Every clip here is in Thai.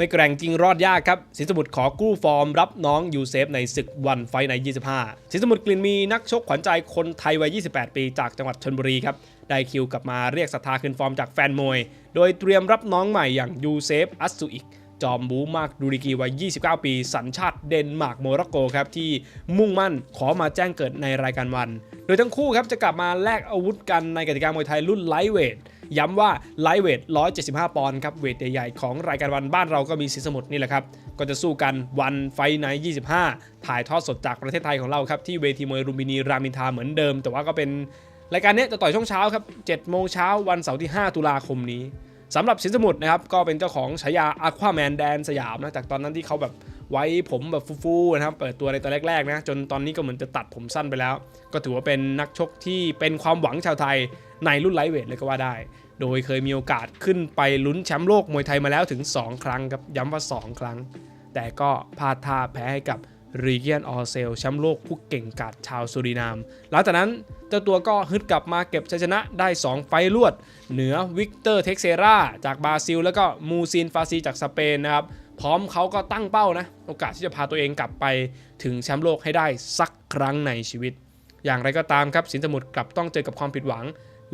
ไม่แกร่งจริงรอดยากครับ สินสมุทรขอกู้ฟอร์ม รับน้องยูเซฟในศึกวันไฟใน 25 สินสมุทรกลิ่นมีนักชกขวัญใจคนไทยวัย 28 ปีจากจังหวัดชนบุรีครับ ได้คิวกลับมาเรียกศรัทธาคืนฟอร์มจากแฟนมวย โดยเตรียมรับน้องใหม่อย่างยูเซฟอัสซูอิกจอมบูมากดูริกีวัย 29 ปี สัญชาติเดนมาร์กโมร็อกโกครับ ที่มุ่งมั่นขอมาแจ้งเกิดในรายการวัน โดยทั้งคู่ครับจะกลับมาแลกอาวุธกันในกติกามวยไทยรุ่นไลท์เวท ย้ำว่าไลท์เวท 175 ปอนด์ครับ เวทใหญ่ๆของรายการวันบ้านเราก็มีสินสมุทรนี่แหละครับ ก็จะสู้กันวันไฟใน25 ถ่ายทอดสดจากประเทศไทยของเราครับ ที่เวทีมวยรุมพินีรามินทาเหมือนเดิม แต่ว่าก็เป็นรายการนี้จะต่อยช่วงเช้าครับ7โมงเช้าวันเสาร์ที่ 5 ตุลาคมนี้สำหรับสินสมุทรนะครับก็เป็นเจ้าของฉายาอะควาแมนแดนสยามนะจากตอนนั้นที่เขาแบบไว้ผมแบบฟูๆนะครับเปิดตัวในตอนแรกๆนะจนตอนนี้ก็เหมือนจะตัดผมสั้นไปแล้ว ก็ถือว่าเป็นนักชกที่เป็นความหวังชาวไทย ในรุ่นไลท์เวทเลยก็ว่าได้ โดยเคยมีโอกาสขึ้นไปลุ้นแชมป์โลกมวยไทยมาแล้วถึง 2 ครั้งครับ ย้ำว่า 2 ครั้ง แต่ก็พลาดท่าแพ้ให้กับรีเกียนออเซลแชมป์โลกผู้เก่งกาจชาวสุรินาม หลังจากนั้นเจ้าตัวก็ฮึดกลับมาเก็บชัยชนะได้ 2 ไฟล์รวด เหนือวิกเตอร์เท็กเซราจากบราซิล แล้วก็มูซินฟาซีจากสเปนนะครับ พร้อมเขาก็ตั้งเป้านะ โอกาสที่จะพาตัวเองกลับไปถึงแชมป์โลกให้ได้สักครั้งในชีวิต อย่างไรก็ตามครับสินสมุทรกลับต้องเจอกับความผิดหวัง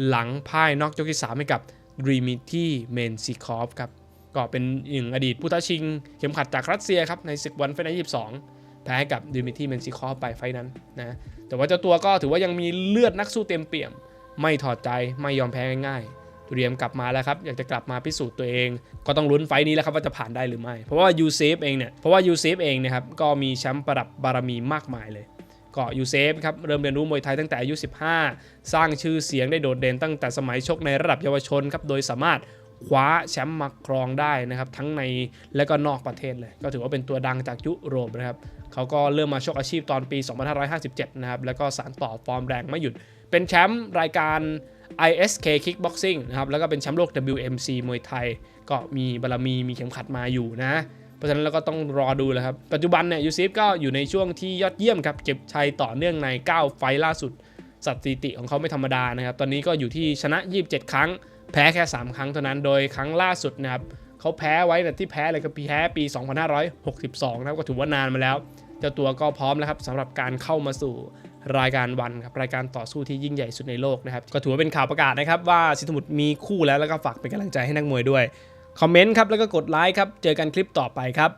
หลังพ่ายนอกยกที่ 3 ให้กับดรีมิที่เมนซิคอฟครับก็เป็นหนึ่งอดีตผู้ท้าชิง เข็มขัดจากรัสเซียครับในศึกวันไฟนอล22แพ้ให้กับดมิทีเมนซิคอฟไปไฟนั้นนะแต่ว่าเจ้าตัวก็ถือว่ายังมีเลือดนักสู้เต็มเปี่ยม ไม่ถอดใจไม่ยอมแพ้ง่ายๆเตรียมกลับมาแล้วครับอยากจะกลับมาพิสูจน์ตัวเอง ก็ต้องลุ้นไฟล์นี้แล้วครับว่าจะผ่านได้หรือไม่ เพราะว่ายูเซฟเองเนี่ยเพราะว่ายูเซฟเองนะครับก็มีแชมป์ประดับบารมีมากมายเลย ก็ยูเซฟครับเริ่มเรียนรู้มวยไทยตั้งแต่อายุ 15 สร้างชื่อเสียงได้โดดเด่นตั้งแต่สมัยชกในระดับเยาวชนครับโดยสามารถคว้าแชมป์มาครองได้นะครับ ทั้งในและก็นอกประเทศเลย ก็ถือว่าเป็นตัวดังจากยุโรปนะครับเขาก็เริ่มมาชกอาชีพตอนปี 2557 นะครับ แล้วก็สานต่อฟอร์มแรงไม่หยุด เป็นแชมป์รายการ ISK Kickboxing นะครับ แล้วก็เป็นแชมป์โลก WMC มวยไทย ก็มีบารมีมีเข็มขัดมาอยู่นะ ราะฉะนั้นเราก็ต้องรอดูแลครับ ปัจจุบันเนี่ยยูซิฟก็อยู่ในช่วงที่ยอดเยี่ยมครับ เก็บชัยต่อเนื่องใน 9 ไฟล่าสุด สถิติของเขาไม่ธรรมดานะครับ ตอนนี้ก็อยู่ที่ชนะ 27 ครั้ง แพ้แค่ 3 ครั้งเท่านั้น โดยครั้งล่าสุดนะครับเขาแพ้ไว้แต่ที่แพ้เลยก็แพ้ปี 2562 นะครับ ก็ถือว่านานมาแล้ว เจ้าตัวก็พร้อมแล้วครับสำหรับการเข้ามาสู่รายการวันครับรายการต่อสู้ที่ยิ่งใหญ่สุดในโลกนะครับ ก็ถือว่าเป็นข่าวประกาศนะครับว่าสิทธมุตมีคู่แล้วแล้วก็ฝากเป็นกำลังใจให้นักมวยด้วย คอมเมนต์ครับแล้วก็กดไลค์ครับ เจอกันคลิปต่อไปครับ